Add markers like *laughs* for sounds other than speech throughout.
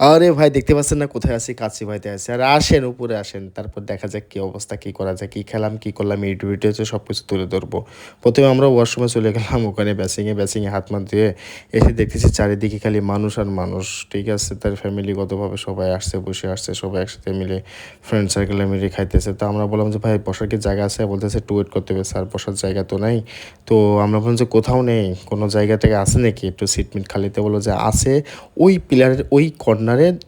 আরে ভাই, দেখতে পাচ্ছেন না? কোথায় আছি? কাছি ভাইতে আছি। আর আসেন, উপরে আসেন। তারপর দেখা যাক কি অবস্থা, কি করা যায়, কি খেলাম, কি করলাম ভিডিও হচ্ছে সব কিছু তুলে ধরবো। প্রথমে আমরা ওয়াশরুমে চলে গেলাম, ওখানে ব্যাসিংয়ে ব্যাসিংয়ে হাত মাত দিয়ে এসে দেখতেছি চারিদিকে খালি মানুষ আর মানুষ, ঠিক আছে? তার ফ্যামিলিগতভাবে সবাই আসছে, বসে আসছে, সবাই একসাথে মিলে ফ্রেন্ড সার্কেলে মিলে খাইতেছে। তো আমরা বললাম যে, ভাই, বসার কি জায়গা আছে? বলতেছে টু ওয়েট করতে হবে স্যার বসার জায়গা তো নাই। তো আমরা বললাম যে, কোথাও নেই, কোনো জায়গা থেকে আছে নাকি? একটু সিট মিট খালিতে বলল যে, আছে। ওই পিলারের ওই কর্নারে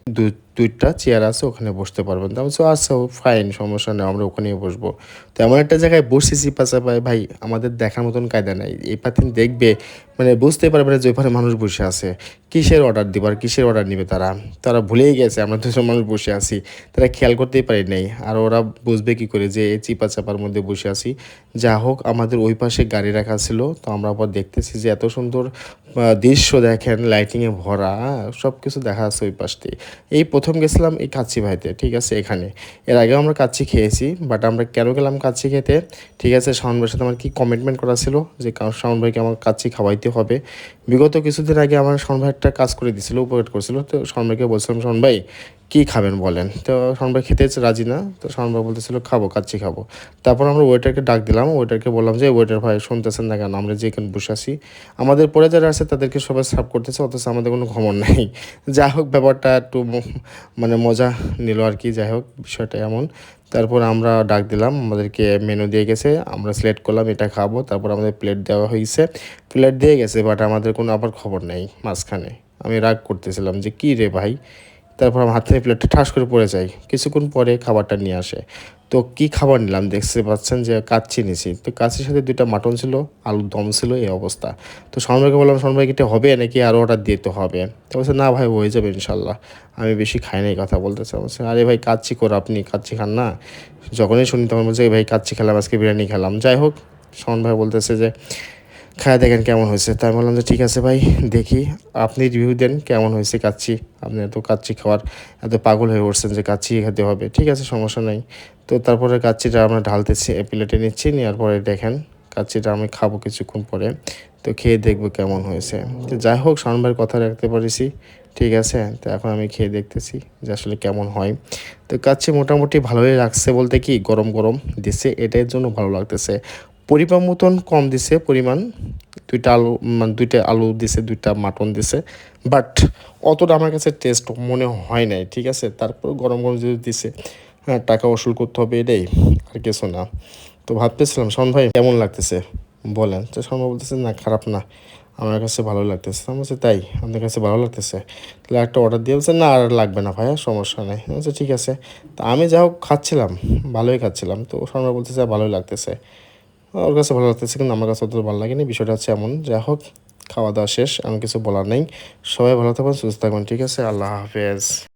দু দুইটা চেয়ার আছে, ওখানে বসতে পারবেন। তো আচ্ছা ফাইন সমস্যা নেই, আমরা ওখানেই বসবো। তো এমন একটা জায়গায় বসেছি পাশাপাশি ভাই আমাদের দেখার মতন কায়দা নাই। এই পাতিন দেখবে মানে বুঝতে পারবে না যে ওখানে মানুষ বসে আছে। কিসের অর্ডার দিবার কিসের অর্ডার নিবে তারা? তারা ভুলেই গেছে, আমরা দুজন মানুষ বসে আছি। তারা খেয়াল করতেই পারি নাই। আর ওরা বুঝবে কি করে যে এই চিপা চাপার মধ্যে বসে আছি। যা হোক, আমাদের ওই পাশে গাড়ি রাখা ছিল। তো আমরা আবার দেখতেছি যে এত সুন্দর দৃশ্য দেখেন লাইটিংয়ে ভরা সব কিছু দেখা যাচ্ছে ওই পাশ দিয়ে। এই প্রথম গেছিলাম এই কাচ্চি ভাইতে, ঠিক আছে, এখানে। এর আগেও আমরা কাচ্চি খেয়েছি বাট আমরা কেন গেলাম কাচ্চি খেতে? ঠিক আছে, শাওন ভাইয়ের সাথে আমার কী কমিটমেন্ট করা ছিল? যে শাওন ভাইকে আমার কাচ্চি খাওয়াইতে হবে। বিগত কিছুদিন আগে আমার শাওন ভাই একটা কাজ করে দিয়েছিল, উপকার করেছিল। তো শাওন ভাইকে বলছিলাম, শাওন ভাই কী খাবেন বলেন? তো ভাই খেতে রাজি না, তো ভাই বলতেছিল, খাব কাচ্ছি খাব। তারপর আমরা ওয়েটারকে ডাক দিলাম ওয়েটারকে বললাম যে, ওয়েটার ভাই, শুনতেছেন না কেন? আমরা যেখানে বসে আছি, আমাদের পরে যারা আছে, তাদেরকে সবাই সার্ভ করতেছে, অথচ আমাদের কোনো খবর নাই। *laughs* যাই হোক, ব্যাপারটা একটু মানে মজা নিল আর কি, যাই হোক, বিষয়টা এমন। তারপর আমরা ডাক দিলাম, আমাদেরকে মেনু দিয়ে গেছে, আমরা সিলেক্ট করলাম, এটা খাব, তারপর আমাদের প্লেট দেওয়া হয়েছে প্লেট দিয়ে গেছে বাট আমাদের কোনো আবার খবর নেই মাঝখানে। আমি রাগ করতেছিলাম যে, কী রে ভাই? তারপর আমার হাত থেকে প্লেটটা ঠাস করে পড়ে যায়। কিছুক্ষণ পরে খাবারটা নিয়ে আসে। তো কি খাবার নিলাম? দেখতে পাচ্ছেন যে কাচ্ছি নিছি। তো কাচ্ছির সাথে দুইটা মাটন ছিল, আলুর দম ছিল, এই অবস্থা। তো সনভাইকে বললাম সনভাই এটা হবে? নাকি আরও অর্ডার দিতে হবে? তো বলছে, না ভাই, হয়ে যাবে ইনশাল্লাহ। আমি বেশি খাই নাই কথা বলতেছে। বলছে, আরে ভাই কাচ্ছি করো আপনি কাচ্ছি খান না? যখনই শুনি তখন বলছে, ভাই কাচ্ছি খেলাম, আজকে বিরিয়ানি খেলাম। যাই হোক সন ভাই বলতেছে যে খায়া দেখেন কেমন হয়েছে। তাই বললাম যে ঠিক আছে ভাই, দেখি। আপনি রিভিউ দেন কেমন হয়েছে কাচ্ছি আপনি এত কাচ্ছি খাওয়ার, এত পাগল হয়ে উঠছেন যে কাচ্ছি খেতে হবে। ঠিক আছে, সমস্যা নেই। তো তারপরে কাচ্ছিটা আমরা ঢালতেছি প্লেটে নিচ্ছি, নেওয়ার পরে দেখেন কাচ্ছিটা আমি খাব কিছুক্ষণ পরে। তো খেয়ে দেখব কেমন হয়েছে। তো যাই হোক সানবার কথা রাখতে পারিছি। ঠিক আছে, তো এখন আমি খেয়ে দেখতেছি যে আসলে কেমন হয়। তো কাচ্ছি মোটামুটি ভালোই লাগছে বলতে কি, গরম গরম দিছে এটার জন্য ভালো লাগতেছে। পরিমাণ মতন কম দিছে, পরিমাণ। দুইটা আলু মানে দুইটা আলু দিছে, দুইটা মাটন দিছে। বাট অতটা আমার কাছে টেস্ট মনে হয় নাই, ঠিক আছে? তারপর গরম গরম যদি দিছে হ্যাঁ টাকা ওসুল করতে হবে এটাই, আর কিছু না। তো ভাবতেছিলাম শোন ভাই, কেমন লাগতেছে? বলেন। তো শোন বলতেছে, না, খারাপ না, আমার কাছে ভালো লাগতেছে। আমি বলছি, তাই? আপনার কাছে ভালো লাগতেছে? তাহলে একটা অর্ডার দিয়ে বলছে, না, আর লাগবে না ভাইয়া, সমস্যা নেই। বলছি, ঠিক আছে। তা আমি যা হোক খাচ্ছিলাম, ভালোই খাচ্ছিলাম। তো শর্মা বলতেছে, ভালোই লাগতেছে। ওর কাছে ভালো লাগতেছে, কিন্তু আমার কাছে অত ভালো লাগেনি। বিষয়টা হচ্ছে এমন, যা হোক, খাওয়া দাওয়া শেষ, আমি কিছু বলার নেই। সবাই ভালো থাকবেন, সুস্থ থাকবেন, ঠিক আছে? আল্লাহ হাফেজ।